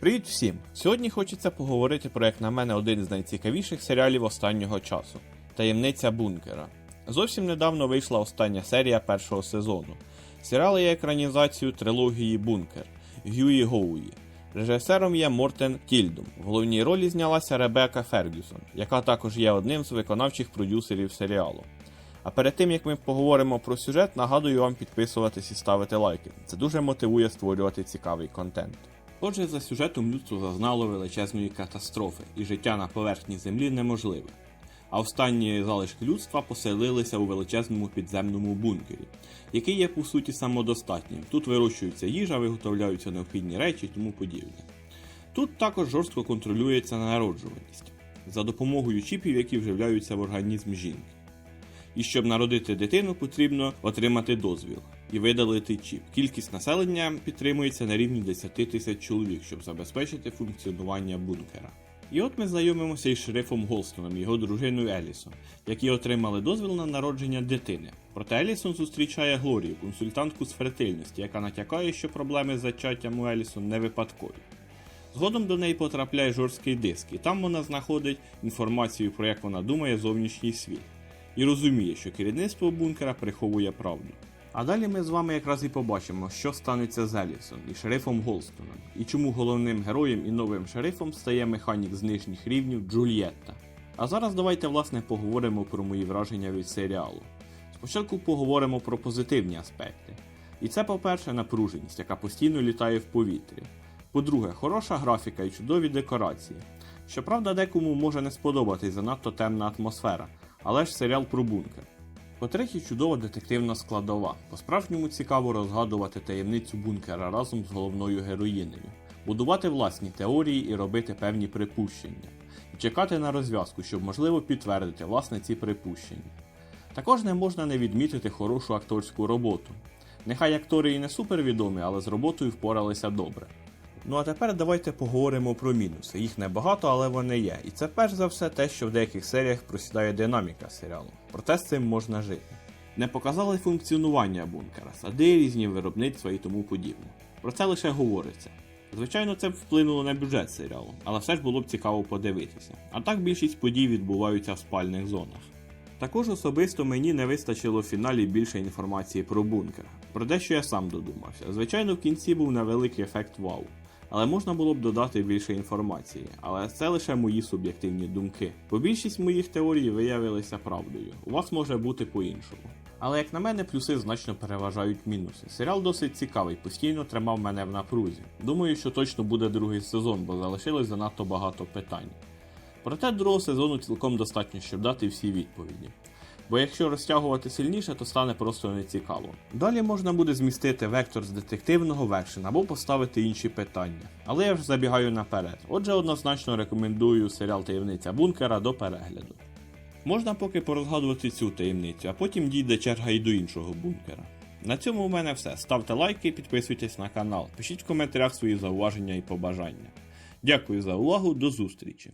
Привіт всім! Сьогодні хочеться поговорити про, як на мене, один з найцікавіших серіалів останнього часу Таємниця бункера. Зовсім недавно вийшла остання серія першого сезону. Серіал є екранізацією трилогії Бункер Гюї Гоуї. Режисером є Мортен Тільдум. В головній ролі знялася Ребека Фергюсон, яка також є одним з виконавчих продюсерів серіалу. А перед тим як ми поговоримо про сюжет, нагадую вам підписуватись і ставити лайки. Це дуже мотивує створювати цікавий контент. Отже, за сюжетом людство зазнало величезної катастрофи, і життя на поверхні землі неможливе. А останні залишки людства поселилися у величезному підземному бункері, який є по суті самодостатнім. Тут вирощується їжа, виготовляються необхідні речі і тому подібне. Тут також жорстко контролюється народжуваність за допомогою чіпів, які вживляються в організм жінки. І щоб народити дитину, потрібно отримати дозвіл і видалити чіп. Кількість населення підтримується на рівні 10 тисяч чоловік, щоб забезпечити функціонування бункера. І от ми знайомимося із шерифом Голстоном, його дружиною Елісон, які отримали дозвіл на народження дитини. Проте Елісон зустрічає Глорію, консультантку з фертильності, яка натякає, що проблеми з зачаттям у Елісон не випадкові. Згодом до неї потрапляє жорсткий диск, і там вона знаходить інформацію про як вона думає зовнішній світ і розуміє, що керівництво бункера приховує правду. А далі ми з вами якраз і побачимо, що станеться з Елісон і шерифом Голстоном, і чому головним героєм і новим шерифом стає механік з нижніх рівнів Джульєтта. А зараз давайте власне поговоримо про мої враження від серіалу. Спочатку поговоримо про позитивні аспекти. І це, по-перше, напруженість, яка постійно літає в повітрі. По-друге, хороша графіка і чудові декорації. Щоправда, декому може не сподобатись занадто темна атмосфера, але ж серіал про бункер. По-третє, чудова детективна складова. По-справжньому цікаво розгадувати таємницю бункера разом з головною героїнею, будувати власні теорії і робити певні припущення, і чекати на розв'язку, щоб можливо підтвердити власне ці припущення. Також не можна не відмітити хорошу акторську роботу. Нехай актори і не супервідомі, але з роботою впоралися добре. Ну а тепер давайте поговоримо про мінуси. Їх небагато, але вони є. І це перш за все те, що в деяких серіях просідає динаміка серіалу. Проте з цим можна жити. Не показали функціонування бункера, сади, різні виробництва і тому подібне. Про це лише говориться. Звичайно, це б вплинуло на бюджет серіалу, але все ж було б цікаво подивитися. А так більшість подій відбуваються в спальних зонах. Також особисто мені не вистачило в фіналі більше інформації про бункер. Про дещо я сам додумався. Звичайно, в кінці був невеликий ефект вау. Але можна було б додати більше інформації, але це лише мої суб'єктивні думки. Бо більшість моїх теорій виявилися правдою. У вас може бути по-іншому. Але як на мене, плюси значно переважають мінуси. Серіал досить цікавий, постійно тримав мене в напрузі. Думаю, що точно буде другий сезон, бо залишилось занадто багато питань. Проте другого сезону цілком достатньо, щоб дати всі відповіді. Бо якщо розтягувати сильніше, то стане просто нецікаво. Далі можна буде змістити вектор з детективного в або поставити інші питання. Але я вже забігаю наперед. Отже, однозначно рекомендую серіал Таємниця бункера до перегляду. Можна поки порозгадувати цю таємницю, а потім дійде черга і до іншого бункера. На цьому у мене все. Ставте лайки, підписуйтесь на канал, пишіть в коментарях свої зауваження і побажання. Дякую за увагу, до зустрічі!